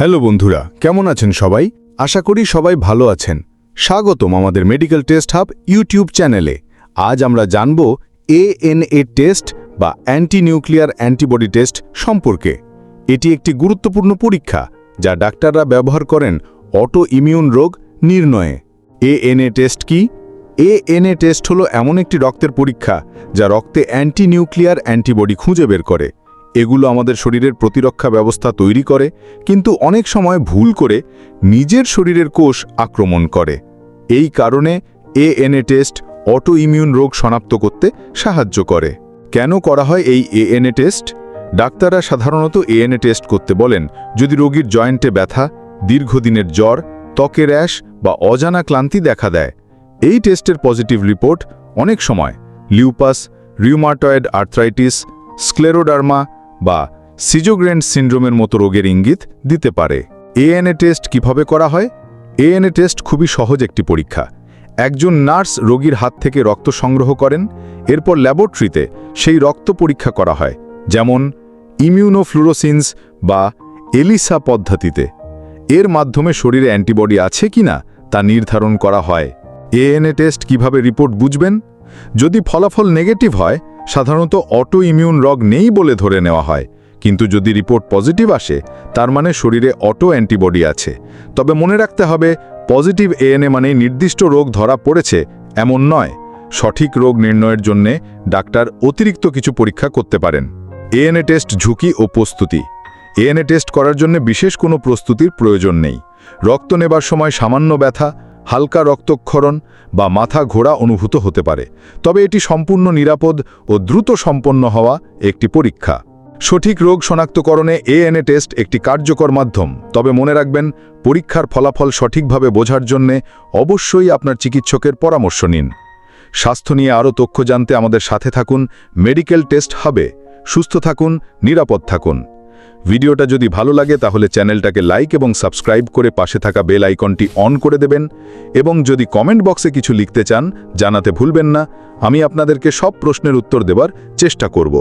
Hello বন্ধুরা, কেমন আছেন সবাই? আশা করি সবাই ভালো আছেন। স্বাগতম আমাদের মেডিকেল টেস্ট হাব ইউটিউব চ্যানেলে আজ আমরা জানব এএনএ টেস্ট বা অ্যান্টি নিউক্লিয়ার অ্যান্টিবডি টেস্ট সম্পর্কে। এটি একটি গুরুত্বপূর্ণ পরীক্ষা, যা ডাক্তাররা ব্যবহার করেন অটো ইমিউন রোগ নির্ণয়ে। এএনএ টেস্ট কি? এএনএ টেস্ট হলো এমন একটি রক্তের পরীক্ষা, যা রক্তে অ্যান্টি নিউক্লিয়ার অ্যান্টিবডি খুঁজে বের করে। এগুলো আমাদের শরীরের প্রতিরক্ষা ব্যবস্থা তৈরি করে, কিন্তু অনেক সময় ভুল করে নিজের শরীরের কোষ আক্রমণ করে। এই কারণে এএনএ টেস্ট অটো ইমিউন রোগ শনাক্ত করতে সাহায্য করে। কেন করা হয় এই এএনএ টেস্ট? ডাক্তাররা সাধারণত এএনএ টেস্ট করতে বলেন, যদি রোগীর জয়েন্টে ব্যথা, দীর্ঘদিনের জ্বর, ত্বকে র্যাশ বা অজানা ক্লান্তি দেখা দেয়। এই টেস্টের পজিটিভ রিপোর্ট অনেক সময় লিউপাস, রিউমাটয়েড আর্থ্রাইটিস, স্ক্লেরোডার্মা বা সিজোগ্রেন্ড সিন্ড্রোমের মতো রোগের ইঙ্গিত দিতে পারে। এএনএ টেস্ট কীভাবে করা হয়? এএনএ টেস্ট খুবই সহজ একটি পরীক্ষা। একজন নার্স রোগীর হাত থেকে রক্ত সংগ্রহ করেন, এরপর ল্যাবরেটরিতে সেই রক্ত পরীক্ষা করা হয়, যেমন ইমিউনোফ্লুরোসিন্স বা এলিসা পদ্ধতিতে। এর মাধ্যমে শরীরে অ্যান্টিবডি আছে কিনা তা নির্ধারণ করা হয়। এএনএ টেস্ট কীভাবে রিপোর্ট বুঝবেন? যদি ফলাফল নেগেটিভ হয় সাধারণত অটো ইমিউন রোগ নেই বলে ধরে নেওয়া হয়। কিন্তু যদি রিপোর্ট পজিটিভ আসে, তার মানে শরীরে অটো অ্যান্টিবডি আছে। তবে মনে রাখতে হবে, পজিটিভ এএনএ মানে নির্দিষ্ট রোগ ধরা পড়েছে, এমন নয়। সঠিক রোগ নির্ণয়ের জন্যে ডাক্তার অতিরিক্ত কিছু পরীক্ষা করতে পারেন। এএনএ টেস্ট ঝুঁকি ও প্রস্তুতি। এএনএ টেস্ট করার জন্য বিশেষ কোনো প্রস্তুতির প্রয়োজন নেই। রক্ত নেবার সময় সামান্য ব্যথা হালকা রক্তক্ষরণ বা মাথা ঘোরা অনুভূত হতে পারে। তবে এটি সম্পূর্ণ নিরাপদ ও দ্রুত সম্পন্ন হওয়া একটি পরীক্ষা। সঠিক রোগ শনাক্তকরণে এএনএ টেস্ট একটি কার্যকর মাধ্যম। তবে মনে রাখবেন, পরীক্ষার ফলাফল সঠিকভাবে বোঝার জন্যে অবশ্যই আপনার চিকিৎসকের পরামর্শ নিন। স্বাস্থ্য নিয়ে আরও তথ্য জানতে আমাদের সাথে থাকুন। মেডিকেল টেস্ট হবে। সুস্থ থাকুন, নিরাপদ থাকুন। ভিডিওটা যদি ভালো লাগে তাহলে চ্যানেলটাকে লাইক এবং সাবস্ক্রাইব করে পাশে থাকা বেল আইকনটি অন করে দেবেন এবং যদি কমেন্ট বক্সে কিছু লিখতে চান, জানাতে ভুলবেন না। আমি আপনাদেরকে সব প্রশ্নের উত্তর দেবার চেষ্টা করব।